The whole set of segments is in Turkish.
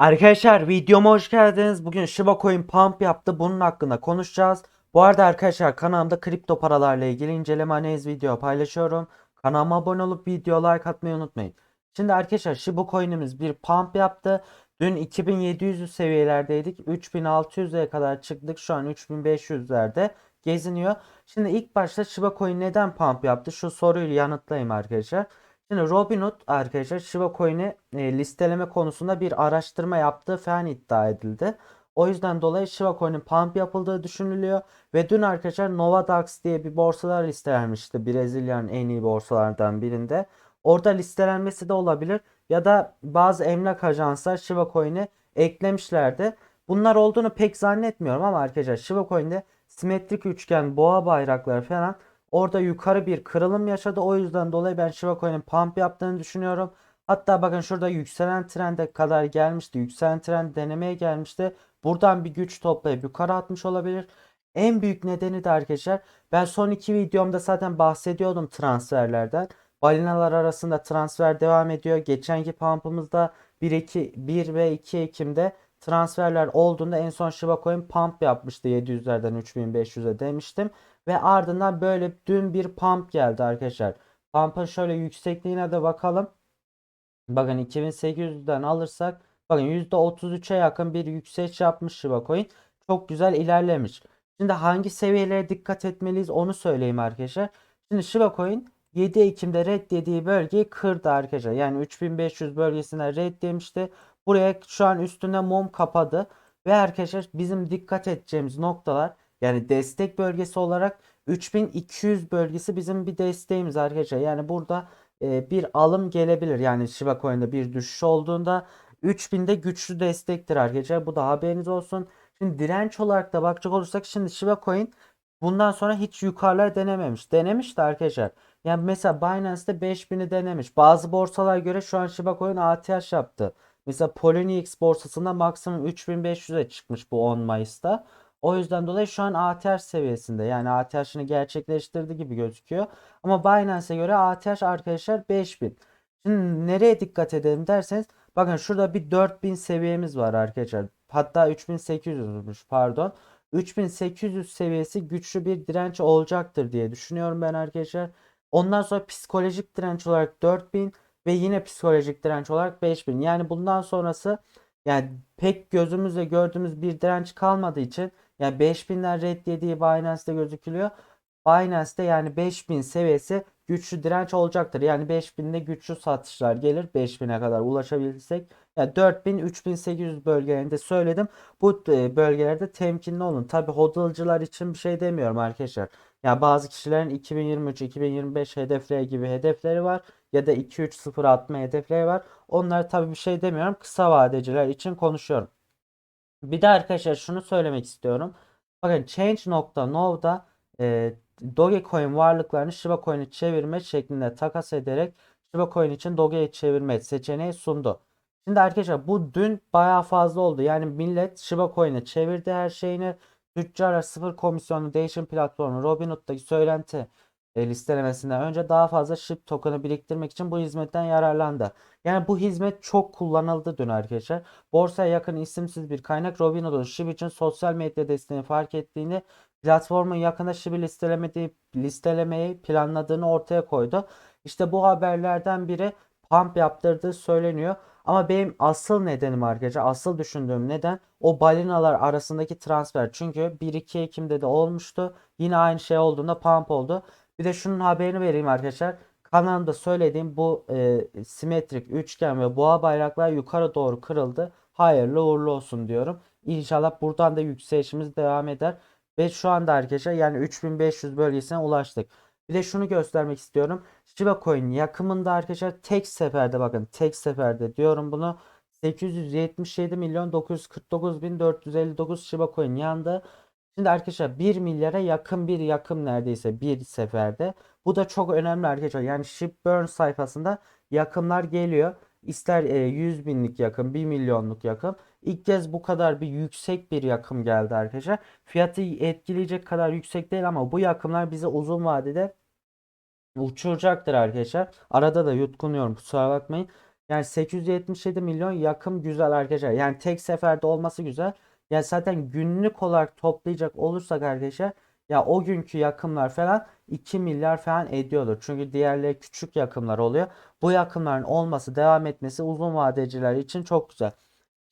Arkadaşlar videoma hoş geldiniz. Bugün Shiba Coin pump yaptı. Bunun hakkında konuşacağız. Bu arada arkadaşlar kanalımda kripto paralarla ilgili inceleme analiz video paylaşıyorum. Kanalıma abone olup video like atmayı unutmayın. Şimdi arkadaşlar Shiba Coin'imiz bir pump yaptı. Dün 2700 seviyelerdeydik. 3600'e kadar çıktık. Şu an 3500'lerde geziniyor. Şimdi ilk başta Shiba Coin neden pump yaptı? Şu soruyu yanıtlayayım arkadaşlar. Şimdi Robinhood arkadaşlar Shiba Coin'i e, listeleme konusunda bir araştırma yaptığı falan iddia edildi. O yüzden dolayı Shiba Coin'in pump yapıldığı düşünülüyor. Ve dün arkadaşlar Novadax diye bir borsalar listelenmişti. Brezilya'nın en iyi borsalardan birinde. Orada listelenmesi de olabilir. Ya da bazı emlak ajanslar Shiba Coin'i eklemişlerdi. Bunlar olduğunu pek zannetmiyorum ama arkadaşlar Shiba Coin'de simetrik üçgen, boğa bayrakları falan Orada yukarı bir kırılım yaşadı. O yüzden dolayı ben Shiba Coin'in pump yaptığını düşünüyorum. Hatta bakın şurada yükselen trende kadar gelmişti. Yükselen trend denemeye gelmişti. Buradan bir güç toplayıp yukarı atmış olabilir. En büyük nedeni de arkadaşlar ben son iki videomda zaten bahsediyordum transferlerden. Balinalar arasında transfer devam ediyor. Geçenki pump'ımızda 1, 2, 1 ve 2 Ekim'de transferler olduğunda en son Shiba Coin pump yapmıştı 700'lerden 3500'e demiştim. Ve ardından böyle dün bir pump geldi arkadaşlar. Pump'ın şöyle yüksekliğine de bakalım. Bakın 2800'den alırsak bakın %33'e yakın bir yükseliş yapmış Shiba Coin. Çok güzel ilerlemiş. Şimdi hangi seviyelere dikkat etmeliyiz onu söyleyeyim arkadaşlar. Şimdi Shiba Coin 7 Ekim'de red dediği bölgeyi kırdı arkadaşlar. Yani 3500 bölgesine red demişti. Buraya şu an üstünde mum kapadı. Ve arkadaşlar bizim dikkat edeceğimiz noktalar yani destek bölgesi olarak 3200 bölgesi bizim bir desteğimiz arkadaşlar. Yani burada e, bir alım gelebilir. Yani Shiba Coin'de bir düşüş olduğunda 3000'de güçlü destektir arkadaşlar. Bu da haberiniz olsun. Şimdi direnç olarak da bakacak olursak şimdi Shiba Coin bundan sonra hiç yukarılar denememiş. Denemiş de arkadaşlar. Yani mesela Binance'de 5000'i denemiş. Bazı borsalar göre şu an Shiba Coin ATH yaptı. Mesela Poloniex borsasında maksimum 3500'e çıkmış bu 10 Mayıs'ta. O yüzden dolayı şu an ATH seviyesinde. Yani ATH'ını gerçekleştirdi gibi gözüküyor. Ama Binance'e göre ATH arkadaşlar 5000. Şimdi nereye dikkat edelim derseniz bakın şurada bir 4000 seviyemiz var arkadaşlar. Hatta 3800'müş pardon. 3800 seviyesi güçlü bir direnç olacaktır diye düşünüyorum ben arkadaşlar. Ondan sonra psikolojik direnç olarak 4000 ve yine psikolojik direnç olarak 5000. Yani bundan sonrası yani pek gözümüzle gördüğümüz bir direnç kalmadığı için yani 5000'den red dediği Binance'de gözükülüyor. Binance'de yani 5000 seviyesi güçlü direnç olacaktır. Yani 5000'de güçlü satışlar gelir 5000'e kadar ulaşabilirsek. Yani 4000 3800 bölgelerinde söyledim. Bu e, bölgelerde temkinli olun. Tabi hodlcılar için bir şey demiyorum arkadaşlar. Yani bazı kişilerin 2023-2025 hedefleri gibi hedefleri var ya da 2-3-0 atma hedefleri var. Onlara tabi bir şey demiyorum. Kısa vadeciler için konuşuyorum. Bir de arkadaşlar şunu söylemek istiyorum. Bakın Change.nov'da e, Dogecoin varlıklarını Shiba Coin'e çevirme şeklinde takas ederek Shiba Coin için Doge'ye çevirme seçeneği sundu. Şimdi arkadaşlar bu dün bayağı fazla oldu. Yani millet Shiba Coin'e çevirdi her şeyini. Tüccarlar sıfır komisyonlu değişim platformu Robinhood'daki söylenti e, listelemesinden önce daha fazla SHIB token'ı biriktirmek için bu hizmetten yararlandı. Yani bu hizmet çok kullanıldı dün arkadaşlar. Borsaya yakın isimsiz bir kaynak Robinhood'un SHIB için sosyal medya desteğini fark ettiğini, platformun yakında SHIB'i listelemediği, listelemeyi planladığını ortaya koydu. İşte bu haberlerden biri pump yaptırdığı söyleniyor. Ama benim asıl nedenim arkadaşlar, asıl düşündüğüm neden o balinalar arasındaki transfer. Çünkü 1-2 Ekim'de de olmuştu. Yine aynı şey olduğunda pump oldu. Bir de şunun haberini vereyim arkadaşlar. Kanalımda söylediğim bu e, simetrik üçgen ve boğa bayraklar yukarı doğru kırıldı. Hayırlı uğurlu olsun diyorum. İnşallah buradan da yükselişimiz devam eder. Ve şu anda arkadaşlar yani 3500 bölgesine ulaştık. Bir de şunu göstermek istiyorum. Shiba Coin yakımında arkadaşlar tek seferde bakın tek seferde diyorum bunu 877 milyon 949 bin 459 Shiba Coin yandı. Şimdi arkadaşlar 1 milyara yakın bir yakım neredeyse bir seferde. Bu da çok önemli arkadaşlar. Yani Shipburn sayfasında yakımlar geliyor. İster e, 100 binlik yakım, 1 milyonluk yakım. İlk kez bu kadar bir yüksek bir yakım geldi arkadaşlar. Fiyatı etkileyecek kadar yüksek değil ama bu yakımlar bize uzun vadede uçuracaktır arkadaşlar. Arada da yutkunuyorum kusura bakmayın. Yani 877 milyon yakım güzel arkadaşlar. Yani tek seferde olması güzel. Ya zaten günlük olarak toplayacak olursak arkadaşlar ya o günkü yakımlar falan 2 milyar falan ediyordur. Çünkü diğerleri küçük yakımlar oluyor. Bu yakımların olması, devam etmesi uzun vadeciler için çok güzel.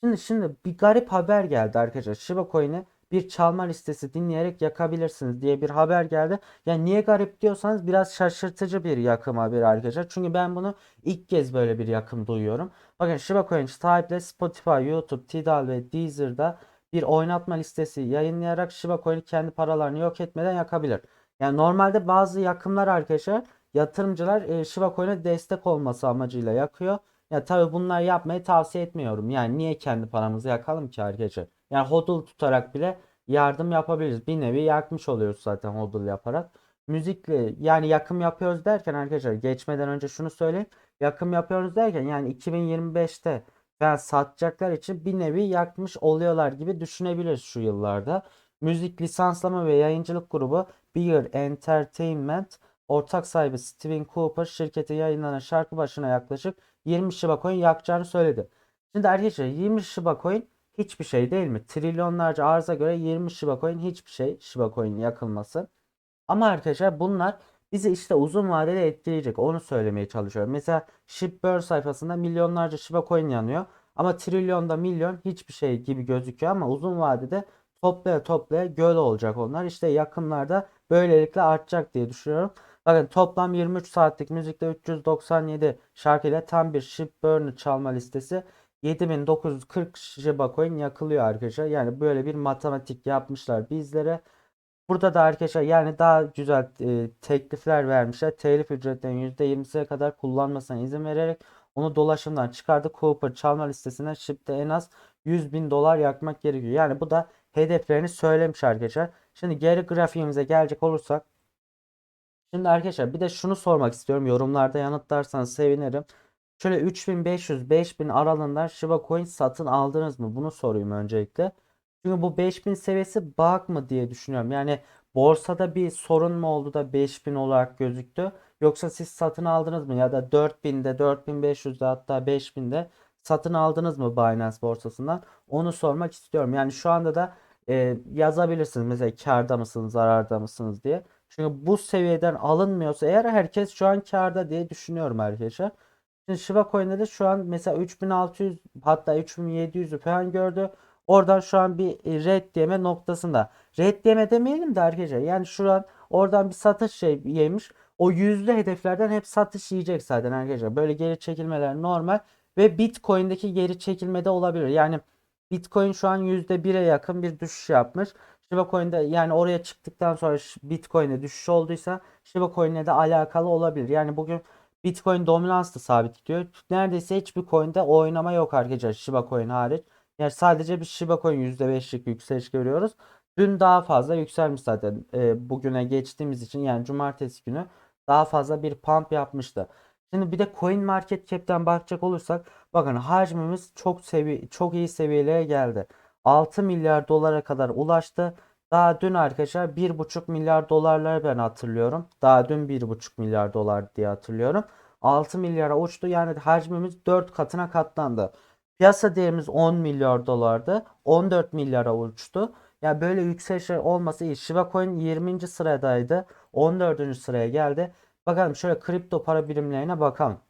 Şimdi şimdi bir garip haber geldi arkadaşlar. Shiba Coin'i bir çalma listesi dinleyerek yakabilirsiniz diye bir haber geldi. Yani niye garip diyorsanız biraz şaşırtıcı bir yakım haberi arkadaşlar. Çünkü ben bunu ilk kez böyle bir yakım duyuyorum. Bakın Shiba Coin sahiple Spotify, YouTube, Tidal ve Deezer'da bir oynatma listesi yayınlayarak Shiba Coin'i kendi paralarını yok etmeden yakabilir. Yani normalde bazı yakımlar arkadaşlar yatırımcılar e, Shiba Coin'e destek olması amacıyla yakıyor. Ya tabii bunlar yapmayı tavsiye etmiyorum. Yani niye kendi paramızı yakalım ki arkadaşlar? Yani hodl tutarak bile yardım yapabiliriz. Bir nevi yakmış oluyoruz zaten hodl yaparak. Müzikle yani yakım yapıyoruz derken arkadaşlar geçmeden önce şunu söyleyeyim. Yakım yapıyoruz derken yani 2025'te ben satacaklar için bir nevi yakmış oluyorlar gibi düşünebiliriz şu yıllarda. Müzik lisanslama ve yayıncılık grubu Beer Entertainment ortak sahibi Steven Cooper şirkete yayınlanan şarkı başına yaklaşık 20 Shiba Coin yakacağını söyledi. Şimdi arkadaşlar 20 Shiba Coin hiçbir şey değil mi? Trilyonlarca arıza göre 20 Shiba Coin hiçbir şey Shiba Coin'in yakılması. Ama arkadaşlar bunlar bizi işte uzun vadede etkileyecek. Onu söylemeye çalışıyorum. Mesela Shipburn sayfasında milyonlarca Shiba Coin yanıyor. Ama trilyonda milyon hiçbir şey gibi gözüküyor ama uzun vadede toplaya toplaya göl olacak onlar. İşte yakınlarda böylelikle artacak diye düşünüyorum. Bakın toplam 23 saatlik müzikte 397 şarkıyla tam bir Shipburn'u çalma listesi 7940 Shiba Coin yakılıyor arkadaşlar. Yani böyle bir matematik yapmışlar bizlere. Burada da arkadaşlar yani daha güzel e, teklifler vermişler. Telif ücretlerinin %20'sine kadar kullanmasına izin vererek onu dolaşımdan çıkardı. Cooper çalma listesine Ship'te en az 100 bin dolar yakmak gerekiyor. Yani bu da hedeflerini söylemiş arkadaşlar. Şimdi geri grafiğimize gelecek olursak. Şimdi arkadaşlar bir de şunu sormak istiyorum. Yorumlarda yanıtlarsanız sevinirim. Şöyle 3500-5000 aralığında Shiba Coin satın aldınız mı? Bunu sorayım öncelikle. Çünkü bu 5000 seviyesi bug mı diye düşünüyorum. Yani borsada bir sorun mu oldu da 5000 olarak gözüktü? Yoksa siz satın aldınız mı? Ya da 4000'de, 4500'de hatta 5000'de satın aldınız mı Binance borsasından? Onu sormak istiyorum. Yani şu anda da e, yazabilirsiniz. Mesela karda mısınız, zararda mısınız diye. Çünkü bu seviyeden alınmıyorsa eğer herkes şu an karda diye düşünüyorum arkadaşlar. Şimdi Shiba Coin'de de şu an mesela 3600 hatta 3700'ü falan gördü. Oradan şu an bir e, red diyeme noktasında. Red diyeme demeyelim de arkadaşlar. Yani şu an oradan bir satış şey yemiş. O yüzlü hedeflerden hep satış yiyecek zaten arkadaşlar. Böyle geri çekilmeler normal. Ve Bitcoin'deki geri çekilme de olabilir. Yani Bitcoin şu an %1'e yakın bir düşüş yapmış. Shiba Coin'de yani oraya çıktıktan sonra Bitcoin'e düşüş olduysa Shiba Coin'le de alakalı olabilir. Yani bugün Bitcoin dominans da sabit gidiyor. Neredeyse hiçbir coin'de oynama yok arkadaşlar Shiba Coin hariç. Yani sadece bir Shiba Coin %5'lik yükseliş görüyoruz. Dün daha fazla yükselmiş zaten. E, bugüne geçtiğimiz için yani cumartesi günü daha fazla bir pump yapmıştı. Şimdi bir de Coin Market Cap'ten bakacak olursak bakın hacmimiz çok sevi çok iyi seviyelere geldi. 6 milyar dolara kadar ulaştı. Daha dün arkadaşlar 1,5 milyar dolarları ben hatırlıyorum. Daha dün 1,5 milyar dolar diye hatırlıyorum. 6 milyara uçtu. Yani hacmimiz 4 katına katlandı. Piyasa değerimiz 10 milyar dolardı. 14 milyara uçtu. Yani böyle yükselişler olması iyi. Shiba Coin 20. sıradaydı. 14. sıraya geldi. Bakalım şöyle kripto para birimlerine bakalım.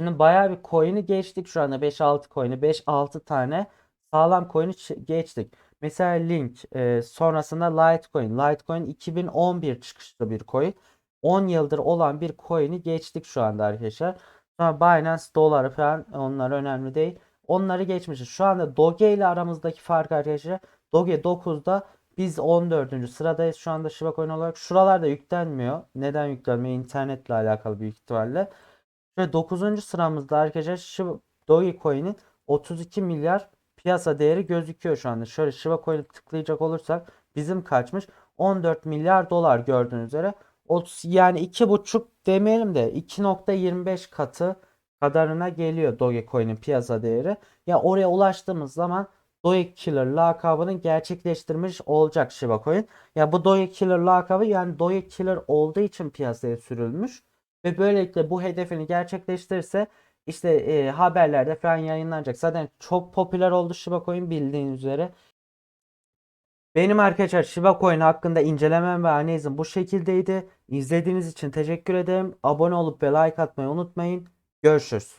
Şimdi bayağı bir coin'i geçtik şu anda 5-6 coin'i 5-6 tane sağlam coin'i geçtik. Mesela Link e, sonrasında Litecoin. Litecoin 2011 çıkışlı bir coin. 10 yıldır olan bir coin'i geçtik şu anda arkadaşlar. Binance doları falan onlar önemli değil. Onları geçmişiz. Şu anda Doge ile aramızdaki fark arkadaşlar. Doge 9'da biz 14. sıradayız şu anda Shiba Coin olarak. Şuralarda yüklenmiyor. Neden yüklenmiyor? İnternetle alakalı büyük ihtimalle. Ve 9. sıramızda arkadaşlar Shiba Dogecoin'in 32 milyar piyasa değeri gözüküyor şu anda. Şöyle Shiba Coin'e tıklayacak olursak bizim kaçmış? 14 milyar dolar gördüğünüz üzere. 30, yani 2,5 demeyelim de 2.25 katı kadarına geliyor Dogecoin'in piyasa değeri. Ya oraya ulaştığımız zaman Doge Killer lakabını gerçekleştirmiş olacak Shiba Coin. Ya bu Doge Killer lakabı yani Doge Killer olduğu için piyasaya sürülmüş. Ve böylelikle bu hedefini gerçekleştirirse işte e, haberlerde falan yayınlanacak. Zaten çok popüler oldu Shiba Coin bildiğiniz üzere. Benim arkadaşlar Shiba Coin hakkında incelemem ve analizim bu şekildeydi. İzlediğiniz için teşekkür ederim. Abone olup ve like atmayı unutmayın. Görüşürüz.